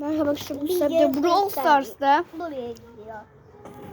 Merhaba arkadaşlar. Bu sefer de Brawl. Stars'ta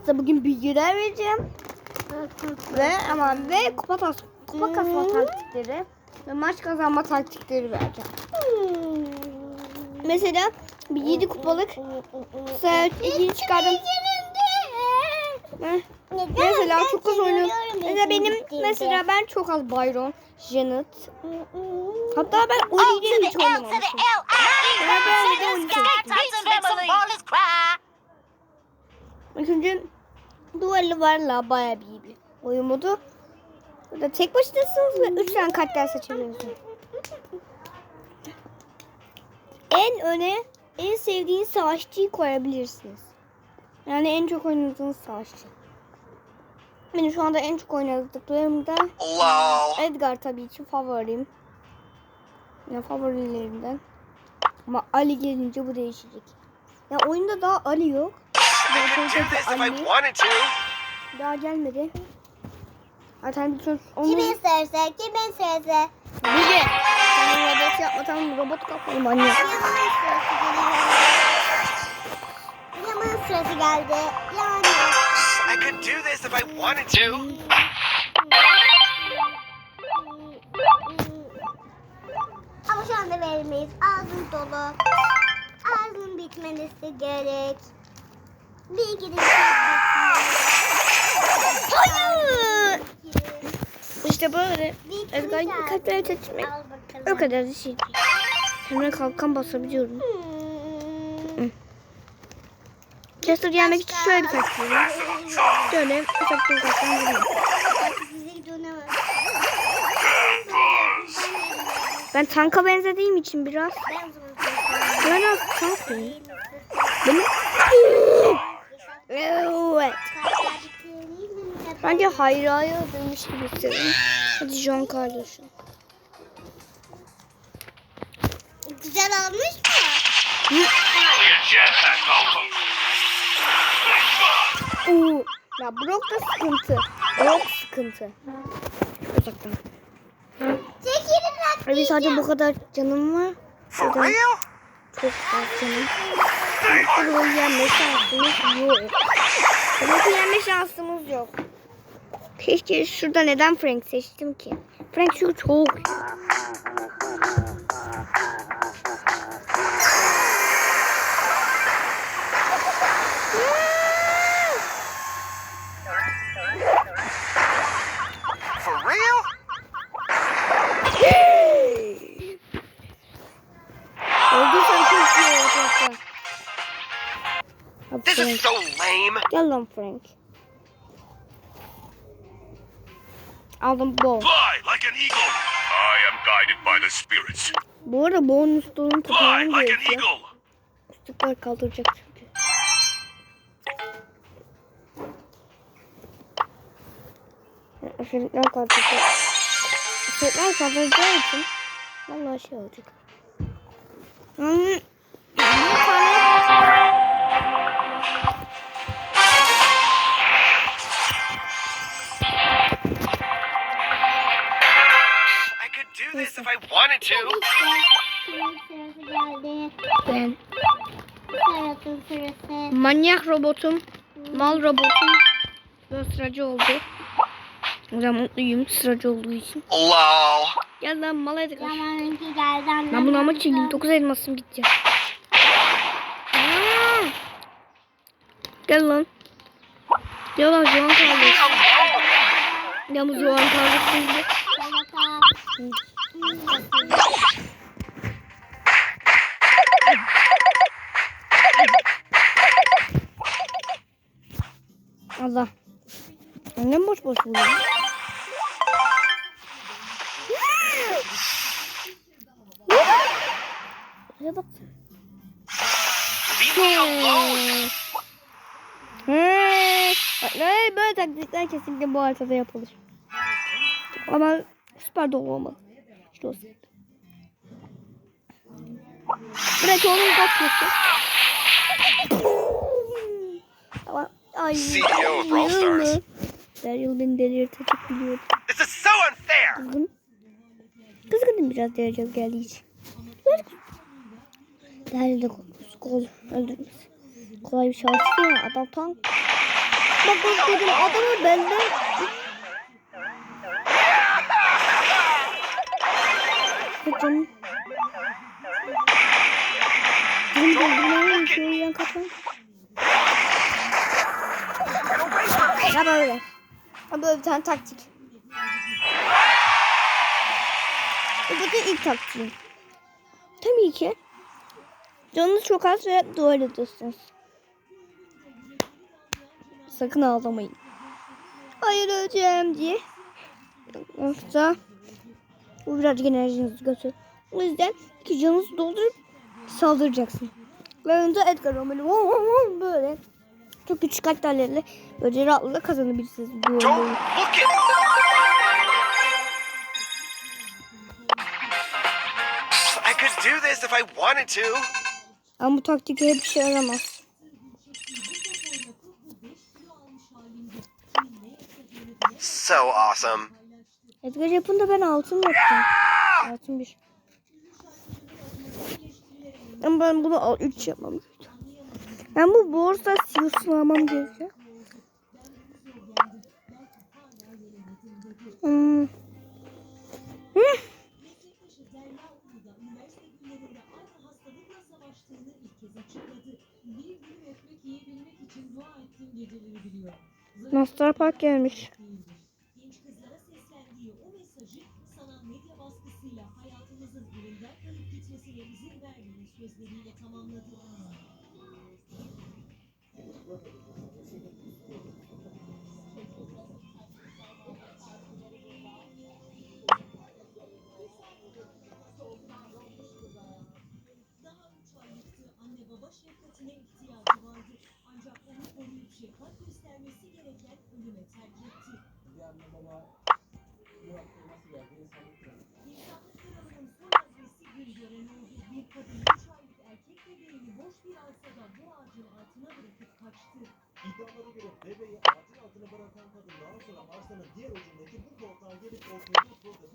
size bugün bilgiler vereceğim. Ve ama ve kupa, tas kupa kasma taktikleri ve maç kazanma taktikleri vereceğim. Mesela bir 7 kupalık mesela ilgili çıkardım. Heh. Mesela çok az oynuyorum. Mesela benim mesela ben çok az Byron, Janet. Hatta ben Oli'yle hiç oynamamışım. Önce duvarlı varla bayağı bir bir oyun modu. Burada tek başınasınız ve 3 tane karakter seçebiliyorsunuz. En öne en sevdiğin savaşçıyı koyabilirsiniz. Yani en çok oynadığınız savaşçı. Benim şu anda en çok oynadıklarımda Lol. Edgar tabii ki favorim. Ya favorilerimden. Ama Ali gelince bu değişecek. Ya oyunda daha Ali yok. I Ali daha gelmedi. Zaten bütün onu... Kimin serse, kimin serse. Bilge. Sen robot yapma tamam robot kapalı manyak. Yaman sırası geldi. Yaman sırası geldi. Do this if I wanted to. Ama şu anda veremeyiz. Ağzın dolu. Ağzın bitmesi gerek. Bir gidin. Hayır. İşte böyle. Edgar kalpleri seçmek. O kadar da şey. Hemen kalkan basabiliyorum. Hmm. Chester gelmek için şöyle bir taktiğim var. Şöyle ufak bir uzaktan. Ben tanka benzediğim için biraz. Ben o zaman Biraz tankım. Benim... Evet. Bence Hayra'ya demiş gibi hissediyorum. Hadi John kardeşim. Güzel olmuş mu? Oo. Ya Brock da sıkıntı. Brock sıkıntı. Uzaktan. Çekilin. Abi sadece bu kadar canım var. Real? Çok az canım. Brock'u yenme şansımız yok. Brock'u yenme şansımız yok. Keşke şurada neden Frank seçtim ki? Frank şu çok. Lan Frank. Aldım bo. Fly like an eagle. I am guided by the spirits. Bu arada bonus Fly tutmam like an gerekiyor. Küçükler kaldıracak çünkü. Aşırıklar kaldıracak. Aşırıklar kaldıracağı için vallahi şey olacak. Yani ben manyak robotum, mal robotum sıracı oldu. O yüzden mutluyum sıracı olduğu için. Lol. Gel lan mal geldi. annem Ben bunu ama çekeyim. 9 elmasım gidecek. Aa! Gel lan. Gel lan Zuhan kardeş. Ya bu Zuhan kardeş. Allah. Annem boş boş vuruyor. Buraya bak. Hey, böyle taktikler kesinlikle bu haritada yapılır. Ama süper dolu olmalı. İşte olsun. Bırak onun kaçması. Ama ay. CEO of Brawl Stars. Daryl beni delirtecek biliyorum. This is so unfair. Kızgın. Kızgınım biraz Daryl geldiği için. Geldi gol öldürmüş. Kolay bir şans değil ya adam tank. Bak bak dedim adamı belli. Canım doldurmayı şöyle yan kapan. Ya böyle. Ha böyle bir tane taktik. Bu da ilk taktiğim. Tabii ki. Canınız çok az ve dua ediyorsunuz. Sakın ağlamayın. Hayır öleceğim diye. Yoksa bu birazcık enerjinizi götürür. O yüzden ki canınızı doldurup saldıracaksın. Ve önce Edgar Romero böyle çok küçük karakterlerle böyle rahatlıkla kazanabilirsiniz. Bu oyunu. do this if I wanted to. Ama bu taktik hep işe yaramaz. So awesome. Edgar yapında ben altın yaptım. Altın bir. Ama ben bunu 3 yapmam gerekiyor. Ben bu borsa siyoslamam gerekiyor. Hmm. Hı. Master Park gelmiş. İddialara göre bebeği ağacın altına bırakan kadın daha sonra arsanın diğer ucundaki bu koltuğa gelip oturdu. Burada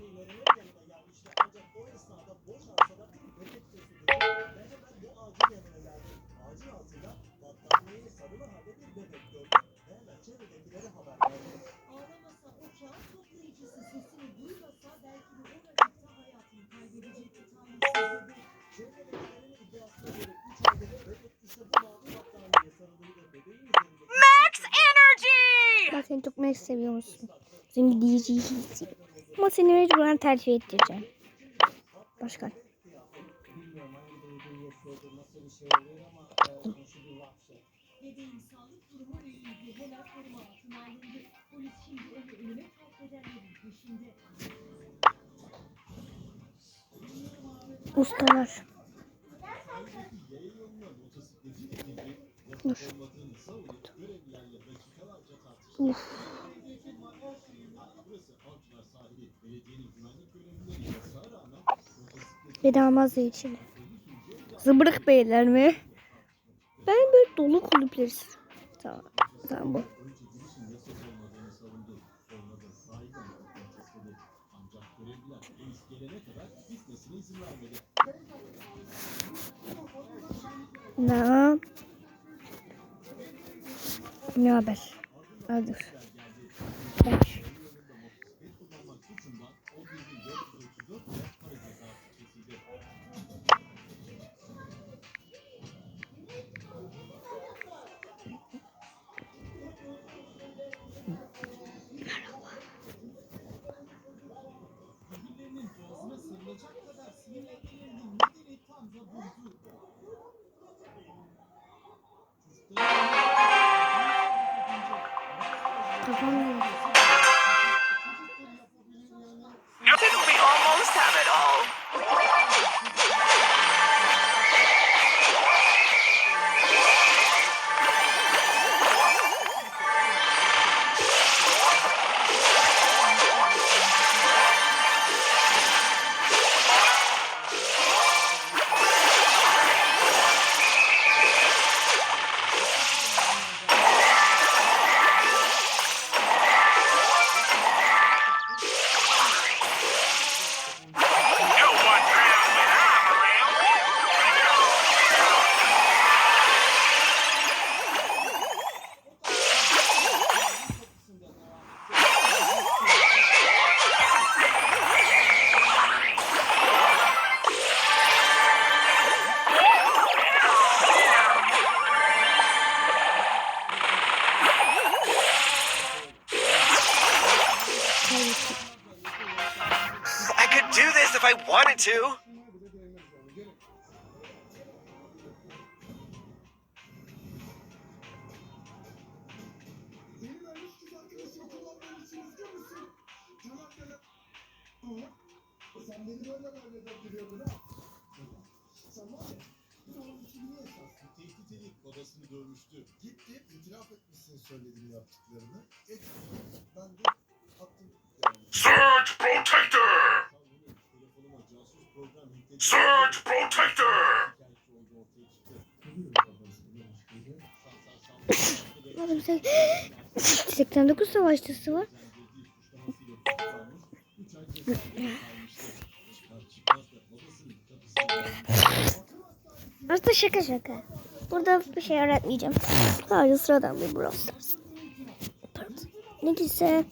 Bebeğin üzerinde Ben çok merak seviyor musun? Seni diyeceğim. Ama seni mecburen tercih ettireceğim. Başka. bilmiyorum hangi duyguyu yaşıyordur, nasıl bir şey oluyor ama e, şu bir vahşet. Bebeğin sağlık durumu iyiydi. Helal koruma altına alındı. Polis şimdi onu ölüme terk edenlerin peşinde. Ustalar. Dur. Uf. Bedamazdı içine. Zıbırık beyler mi? Ben böyle dolu kulüpleri. Tamam. Tamam bu. Ne? Ne haber? Hadi. Bak. Edip babasını dövmüştü. Gitti, itiraf etmişsin söylediğini yaptıklarını. Et, ben de attım. Yani. Surge Protector! Demişti. Şansa Oğlum sen 89 savaşçısı var. Aslında şaka şaka. Burada bir şey öğretmeyeceğim. Sadece sıradan bir Brawl Stars. Pardon. Ne gitse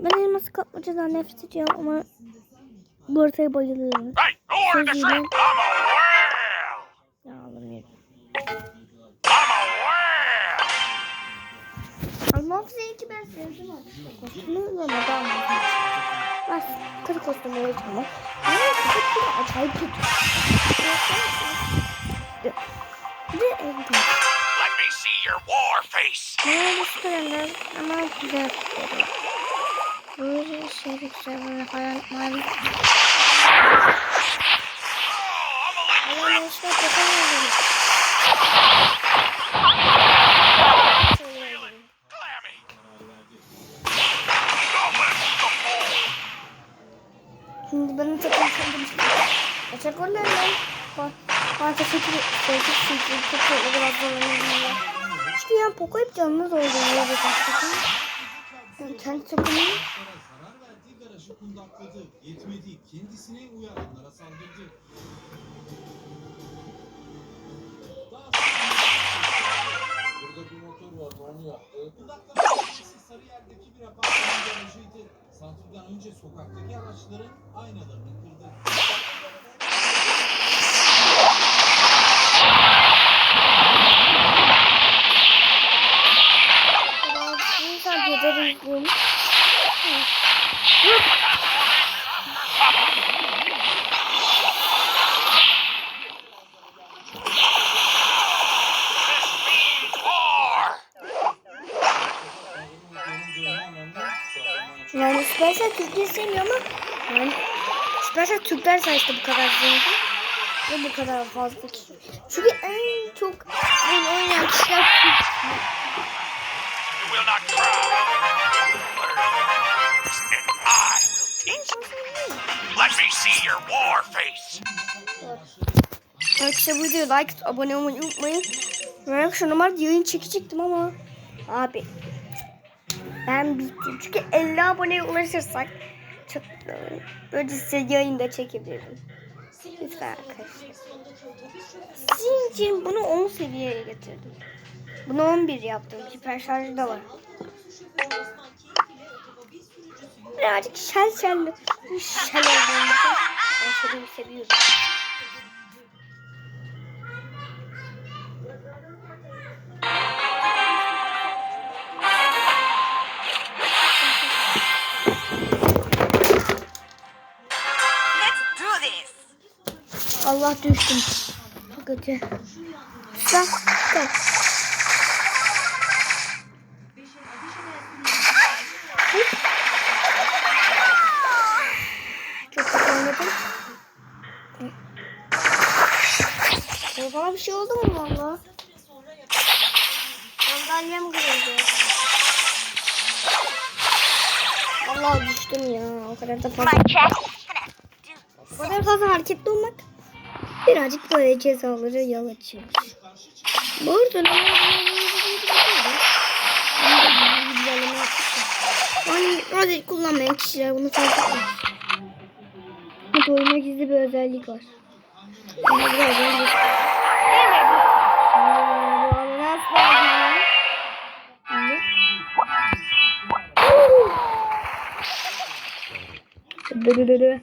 ben elması kapmacadan nefret ediyorum ama bu haritaya bayılıyorum. Sözüyle- trip! I'm a whale! Ya Allah'ım ya. I'm a whale! Almak zevki ben sevdim artık. Kostümü uygulamadan Ben kır kostümü uygulama. Ama kostümü acayip kötü. Bir de evde. Let me see your war face! Böyle sıkıyorum ama güzel. Böyle şey güzel böyle hayal hayal. Hayal işte bull! Şimdi benim takım kendim Kaçak goller lan. Bana teşekkür çünkü çok çok biraz zorlanıyorum. Çünkü yani Poco hep canlı takım. Yani kendi takımım kundakladı. Yetmedi. Kendisine uyaranlara saldırdı. Daha Burada bir motor vardı onu yaptı. Kundaklama merkezi Sarıyer'deki bir apartmanın garajıydı. Santriden önce sokaktaki araçların aynalarını kırdı. Türkleri sevmiyor ama yani Supercell Türkler sayesinde bu kadar zengin ve bu kadar fazla kişi. Çünkü en çok oyun oynayan kişiler Türk. Let me see your war face! Arkadaşlar bu videoya like abone olmayı unutmayın. Ben şu normalde yayın çekecektim ama abi ben bittim. Çünkü 50 aboneye ulaşırsak çok böyle size yayında çekebilirim. Lütfen arkadaşlar. Sizin bunu 10 seviyeye getirdim. Bunu 11 yaptım. Hiper şarjı da var. Birazcık şel şel şel ben şelimi seviyorum. Allah düştüm. Çok kötü. Sen gel. Çok kötü oynadım. Bana bir şey oldu mu valla? Sandalyem kırıldı. Allah düştüm ya. O kadar da fazla. Bu kadar fazla hareketli olmak birazcık böyle cezaları yol açıyor. Bu arada ne Yani Roderick kullanmayan kişiler bunu fark etmez. Bu oyuna gizli bir özellik var. Yani bu özellik. Dırırırı.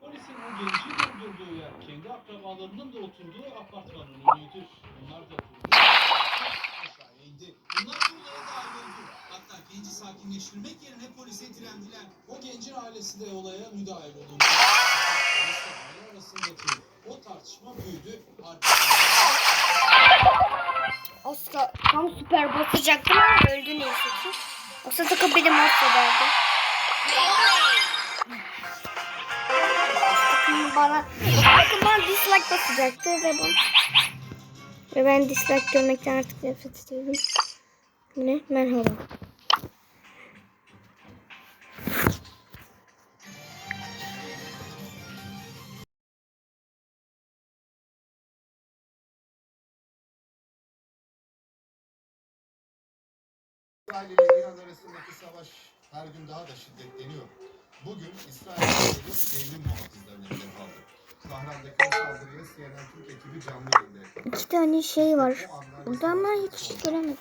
Polisin o genci durdurduğu yer kendi akrabalarının da oturduğu apartmanın önüydü. Bunlar da. Aşağıya indi. Bunlar buraya dahil oldu. Hatta genci sakin sakinleştirmek yerine polise direndiler. O gencin ailesi de olaya müdahil olundu. Polisle aile arasındaki o tartışma büyüdü. Asla tam süper basacaktım ama öldü neyse ki. Asla takıp beni mahvederdi. Bana, bana dislike basacaktı ve ben, ve ben dislike görmekten artık nefret ediyorum. Ne? Merhaba. İle İran arasındaki savaş her gün daha da şiddetleniyor. Bugün İsrail devrim muhafızlarını hedef aldı. Tahran'daki o saldırıya CNN Türk ekibi canlı yayında İki tane şey var. Burada ama hiç göremedim.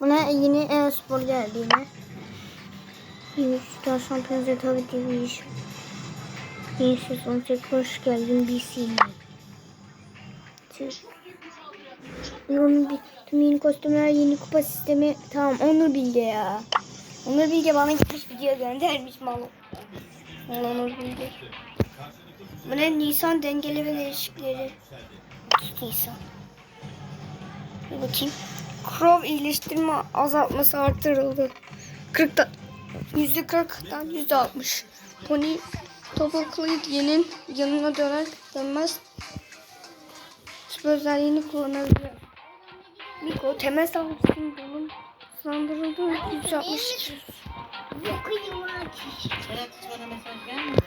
Buna yeni e-spor geldi yine. Yeni Süper Şampiyonlar tabii ki bir iş. Yeni sezon tekrar hoş geldin BC'ye. Onun bir tüm yeni kostümler, yeni kupa sistemi. Tamam Onur Bilge ya. Onur Bilge bana gitmiş video göndermiş malum. Onur Bilge. Bu ne? Nisan dengeli ve değişikleri. 30 Nisan. Bir bakayım. Crow iyileştirme azaltması artırıldı. 40'ta yüzde 40'dan yüzde 60. Pony Topuklu'nun yanına döner dönmez süper özelliğini kullanabiliyor. Miko temel saldırısının dolum sandırıldı 160. Berat hiç bana mesaj gelmedi.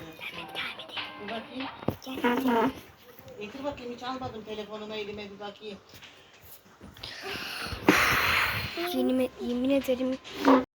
Bir bakayım. Getir bakayım hiç almadım telefonumu elime bir bakayım. Yemin, yemin ederim